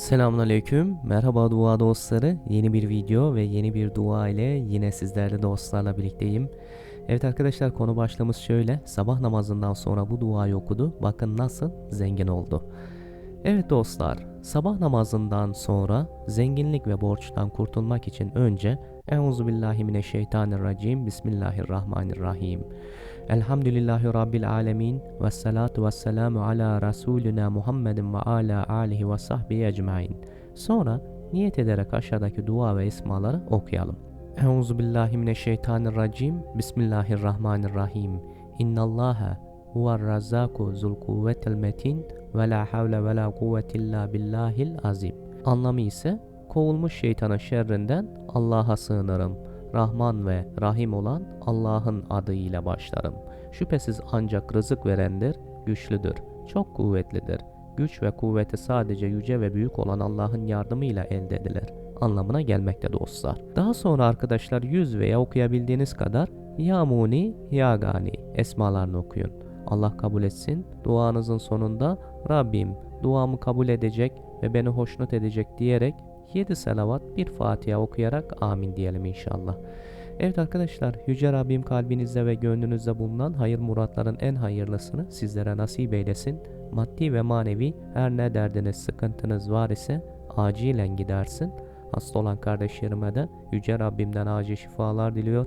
Selamünaleyküm. Merhaba dua dostları. Yeni bir video ve yeni bir dua ile yine sizlerle dostlarla birlikteyim. Evet arkadaşlar konu başlığımız şöyle. Sabah namazından sonra bu duayı okudu. Bakın nasıl zengin oldu. Evet dostlar, sabah namazından sonra zenginlik ve borçtan kurtulmak için önce Euzubillahimineşşeytanirracim Bismillahirrahmanirrahim Elhamdülillahi Rabbil alemin ve salatu ve selamu ala Resulina Muhammedin ve ala alihi ve sahbihi ecmain. Sonra niyet ederek aşağıdaki dua ve ismaları okuyalım. Euzubillahimineşşeytanirracim Bismillahirrahmanirrahim İnnallaha huver razzaku zul kuvvetel metin ve la havle ve la kuvvete illa billahil azim. Anlamı ise kovulmuş şeytanın şerrinden Allah'a sığınırım. Rahman ve Rahim olan Allah'ın adıyla başlarım. Şüphesiz ancak rızık verendir, güçlüdür, çok kuvvetlidir. Güç ve kuvveti sadece yüce ve büyük olan Allah'ın yardımıyla elde edilir anlamına gelmekte dostlar. Daha sonra arkadaşlar yüz veya okuyabildiğiniz kadar Ya Muni, Ya Gani esmalarını okuyun. Allah kabul etsin. Duanızın sonunda Rabbim duamı kabul edecek ve beni hoşnut edecek diyerek 7 salavat bir Fatiha okuyarak amin diyelim inşallah. Evet arkadaşlar Yüce Rabbim kalbinizde ve gönlünüzde bulunan hayır muratların en hayırlısını sizlere nasip eylesin. Maddi ve manevi her ne derdiniz sıkıntınız var ise acilen gidersin. Hasta olan kardeşlerime de Yüce Rabbimden acil şifalar diliyor.